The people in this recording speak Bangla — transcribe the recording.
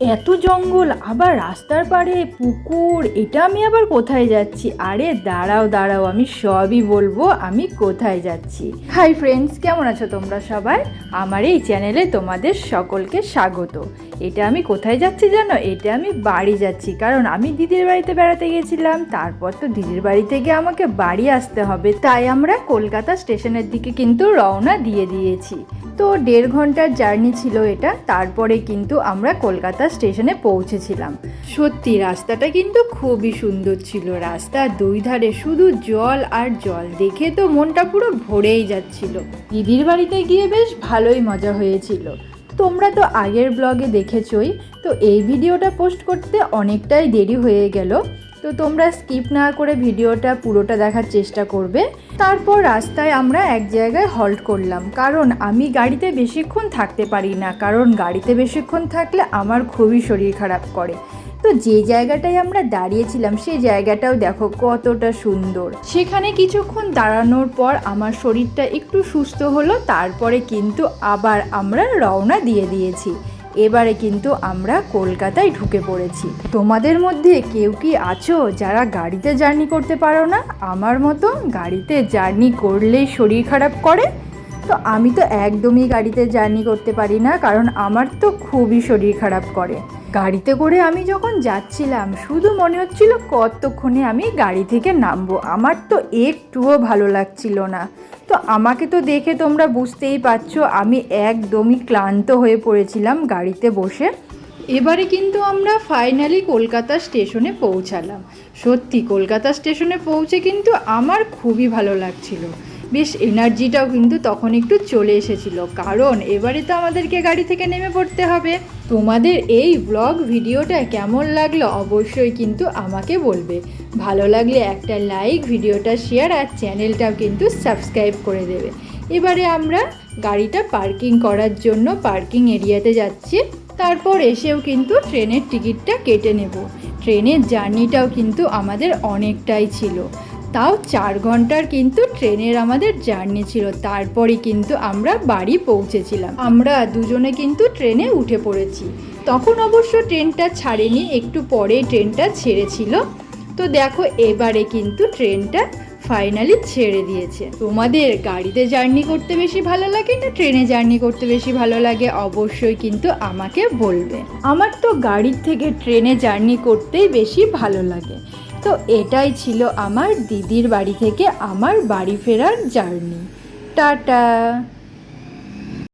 এত জঙ্গল, আবার রাস্তার পাড়ে পুকুর, এটা আমি আবার কোথায় যাচ্ছি? আরে দাঁড়াও দাঁড়াও, আমি সবই বলব, আমি কোথায় যাচ্ছি? হাই ফ্রেন্ডস কেমন আছো তোমরা সবাই? আমার এই চ্যানেলে তোমাদের সকলকে স্বাগত। এটা আমি কোথায় যাচ্ছি জানো? এটা আমি বাড়ি যাচ্ছি, কারণ আমি দিদির বাড়িতে বেড়াতে গেছিলাম, তারপর তো দিদির বাড়ি থেকে আমাকে বাড়ি আসতে হবে, তাই আমরা কলকাতা স্টেশনের দিকে কিন্তু রওনা দিয়ে দিয়েছি। তো দেড় ঘণ্টার জার্নি ছিল এটা, তারপরে কিন্তু আমরা কলকাতা স্টেশনে পৌঁছেছিলাম। সত্যি, রাস্তাটা কিন্তু খুবই সুন্দর ছিল। রাস্তার দুই ধারে শুধু জল আর জল, দেখে তো মনটা পুরো ভরেই যাচ্ছিল। দিদির বাড়িতে গিয়ে বেশ ভালোই মজা হয়েছিল। তোমরা তো আগের ব্লগে দেখেছই, তো এই ভিডিওটা পোস্ট করতে অনেকটাই দেরি হয়ে গেল। তো তোমরা স্কিপ না করে ভিডিওটা পুরোটা দেখার চেষ্টা করবে। তারপর রাস্তায় আমরা এক জায়গায় হল্ট করলাম। কারণ আমি গাড়িতে বেশিক্ষণ থাকতে পারি না। কারণ গাড়িতে বেশিক্ষণ থাকলে আমার খুবই শরীর খারাপ করে। তো যে জায়গাটায় আমরা দাঁড়িয়েছিলাম, সেই জায়গাটাও দেখো কতটা সুন্দর। সেখানে কিছুক্ষণ দাঁড়ানোর পর আমার শরীরটা একটু সুস্থ হলো, তারপরে কিন্তু আবার আমরা রওনা দিয়ে দিয়েছি। এবারে কিন্তু আমরা কলকাতায় ঢুকে পড়েছি। তোমাদের মধ্যে কেউ কি আছো যারা গাড়িতে জার্নি করতে পারো না? আমার মতো গাড়িতে জার্নি করলেই শরীর খারাপ করে? তো আমি তো একদমই গাড়িতে জার্নি করতে পারি না, কারণ আমার তো খুবই শরীর খারাপ করে। গাড়িতে করে আমি যখন যাচ্ছিলাম, শুধু মনে হচ্ছিল কতক্ষণে আমি গাড়ি থেকে নামবো। আমার তো একটুও ভালো লাগছিল না। তো আমাকে তো দেখে তোমরা বুঝতেই পারছ, আমি একদমই ক্লান্ত হয়ে পড়েছিলাম গাড়িতে বসে। এবারে কিন্তু আমরা ফাইনালি কলকাতা স্টেশনে পৌঁছালাম। সত্যি, কলকাতা স্টেশনে পৌঁছে কিন্তু আমার খুবই ভালো লাগছিল। বেশ এনার্জিটাও কিন্তু তখন একটু চলে এসেছিল। কারণ এবারে তো আমাদেরকে গাড়ি থেকে নেমে পড়তে হবে। তোমাদের এই ব্লগ ভিডিওটা কেমন লাগল অবশ্যই কিন্তু আমাকে বলবে। ভালো লাগলে একটা লাইক ভিডিওটা শেয়ার আর চ্যানেলটাও কিন্তু সাবস্ক্রাইব করে দেবে। এবারে আমরা গাড়িটা পার্কিং করার জন্য পার্কিং এরিয়াতে যাচ্ছি। তারপর এসেও কিন্তু ট্রেনের টিকিটটা কেটে নেব। ট্রেনের জার্নিটাও কিন্তু আমাদের অনেকটাই ছিল। তাও চার ঘণ্টার কিন্তু ট্রেনের আমাদের জার্নি ছিল তারপরে কিন্তু আমরা বাড়ি পৌঁছেছিলাম। আমরা দুজনে কিন্তু ট্রেনে উঠে পড়েছি। তখন অবশ্য ট্রেনটা ছাড়েনি, একটু পরে ট্রেনটা ছেড়েছিল। তো দেখো, এবারে কিন্তু ট্রেনটা ফাইনালি ছেড়ে দিয়েছে। তোমাদের গাড়িতে জার্নি করতে বেশি ভালো লাগে না ট্রেনে জার্নি করতে বেশি ভালো লাগে? অবশ্যই কিন্তু আমাকে বলবে। আমার তো গাড়ির থেকে ট্রেনে জার্নি করতেই বেশি ভালো লাগে। তো এটাই ছিল আমার দিদির বাড়ি থেকে আমার বাড়ি ফেরার জার্নি। টাটা।